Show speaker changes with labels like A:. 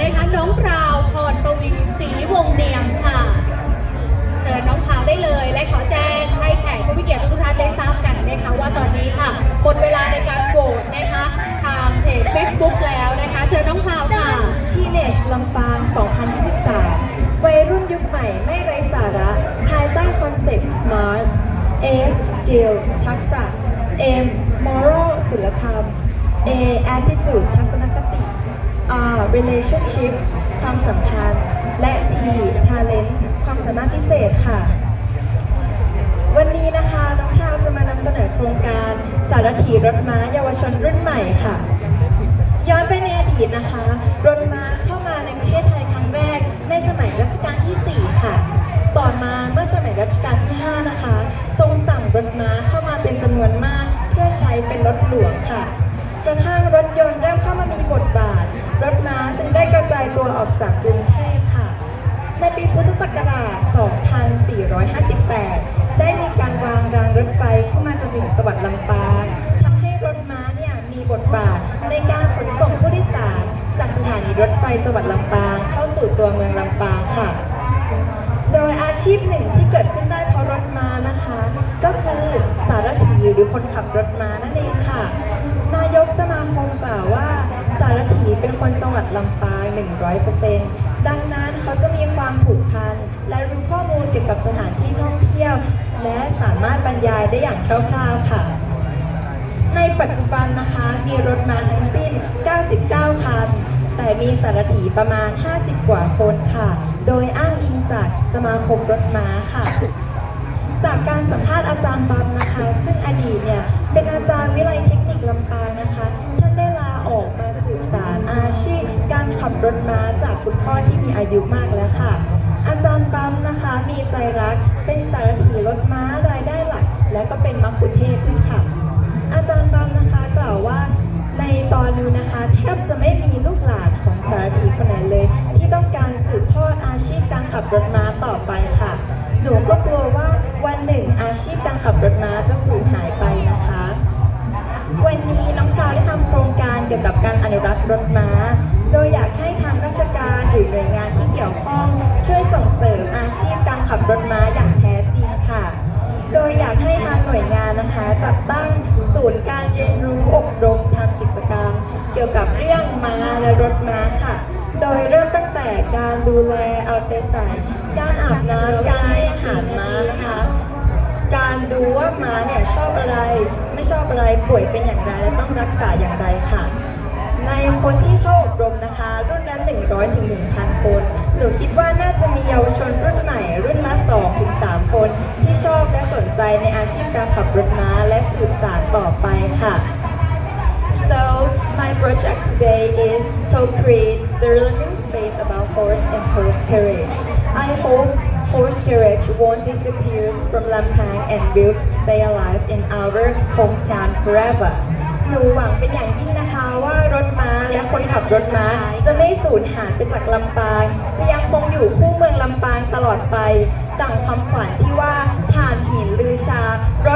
A: นะคะน้องพราวพรประวินศรีวงเนียมค่ะเชิญน้องพราวได้เลย และขอแจ้งให้แขกผู้มีเกียรติทุกท่านได้ทราบกันนะคะว่าตอนนี้ค่ะหมดเวลาในการโหวตนะคะทางเพจ Facebook แล้วนะคะเชิญน้องพราวค่ะ
B: ทีเนจลำปาง 2023 วัยรุ่นยุคใหม่ไม่ไร้สาระ ภายใต้คอนเซ็ปต์ Smart S Skill ทักษะ M Moral ศิลธรรม A Attitude ทัศนติ R Relationships ความสัมพันธ์ และ T Talent ความสามารถพิเศษค่ะ วันนี้นะคะน้องพราวจะมานำเสนอโครงการสารถีรถม้าเยาวชนรุ่นใหม่ค่ะ ย้อนไปในอดีตนะคะ รถม้าเข้ามาในประเทศไทยครั้งแรก ในสมัยรัชกาลที่ 4 ค่ะ ต่อมาเมื่อสมัยรัชกาลที่ 5 นะคะ ทรงสั่งรถม้าเข้ามาเป็นจำนวนมาก เพื่อใช้เป็นรถหลวงค่ะกระทั่งรถยนต์เริ่มเข้ามามีบทบาท รถม้าจึงได้กระจายตัวออกจากกรุงเทพค่ะ ในปีพุทธศักราช 2458 ได้มีการวางรางรถไฟเข้ามาจนถึงจังหวัดลำปางทำให้รถม้าเนี่ยมีบทบาทในการขนส่งผู้โดยสาร จากสถานีรถไฟจังหวัดลำปางเข้าสู่ตัวเมืองลำปางค่ะ โดยอาชีพหนึ่งที่เกิดขึ้นได้เพราะรถม้านะคะ ก็คือสารถีหรือคนขับรถม้านั่นเองารถีเป็นคนจังหวัดลำปาง 100%ดังนั้นเขาจะมีความผูกพัน และรู้ข้อมูลเกี่ยวกับสถานที่ท่องเที่ยว และสามารถบรรยายได้อย่างคร่าวๆค่ะ ในปัจจุบันนะคะมีรถม้าทั้งสิ้น 99 คัน แต่มีสารถีประมาณ 50 กว่าคนค่ะ โดยอ้างอิงจากสมาคมรถม้าค่ะ จากการสัมภาษณ์อาจารย์บัมนะคะ ซึ่งอดีตเนี่ยเป็นอาจารย์วิไลเทคนิคลำปางนะคะท่านได้ กมาสืบสารอาชีพการขับรถม้าจากคุณพ่อที่มีอายุมากแล้วค่ะ อาจารย์บัมนะคะมีใจรักเป็นสารถีรถม้ารายได้หลัก และก็เป็นมัคคุเทศด้วยค่ะ อาจารย์บัมนะคะกล่าวว่าในตอนนี้นะคะ แทบจะไม่มีลูกหลานของสารถีคนไหนเลย ที่ต้องการสืบทอดอาชีพการขับรถม้าต่อไปค่ะ หนูก็กลัวว่าวันหนึ่งอาชีพการขับรถม้าจะสูญหายไปนะคะ วันนี้น้องพราวได้ทำโครง การเกี่ยวกับการอนุรักษ์รถม้า โดยอยากให้ทางราชการหรือหน่วยงานที่เกี่ยวข้องช่วยส่งเสริมอาชีพการขับรถม้าอย่างแท้จริงค่ะ โดยอยากให้ทางหน่วยงานนะคะ จัดตั้งศูนย์การเรียนรู้อบรมทำกิจกรรม เกี่ยวกับเรื่องม้าและรถม้าค่ะ โดยเริ่มตั้งแต่การดูแลเอาใจใส่ การอาบน้ำการให้อาหารม้า ดูว่าม้าเนี่ยชอบอะไร ไม่ชอบอะไรป่วยเป็นอย่างไรและต้องรักษาอย่างไรค่ะ ในคนที่เข้าอบรมนะคะ รุ่นละ100ถึง1,000 คนหนูคิดว่าน่าจะมีเยาวชนรุ่นใหม่ รุ่นละ2ถึง3คน ที่ชอบและสนใจในอาชีพการขับรถม้าและสืบสานต่อไปค่ะ So my project today is to create the learning space about horse and horse carriage. I hope horse carriage won't disappear from Lampang and will stay alive in our hometown forever. หนูหวังเป็นอย่างยิ่งนะคะว่ารถม้าและคนขับรถม้าจะไม่สูญหายไปจากลำปาง จะยังคงอยู่คู่เมืองลำปางตลอดไป ดังคำขวัญที่ว่า ฐานหินลือชารถ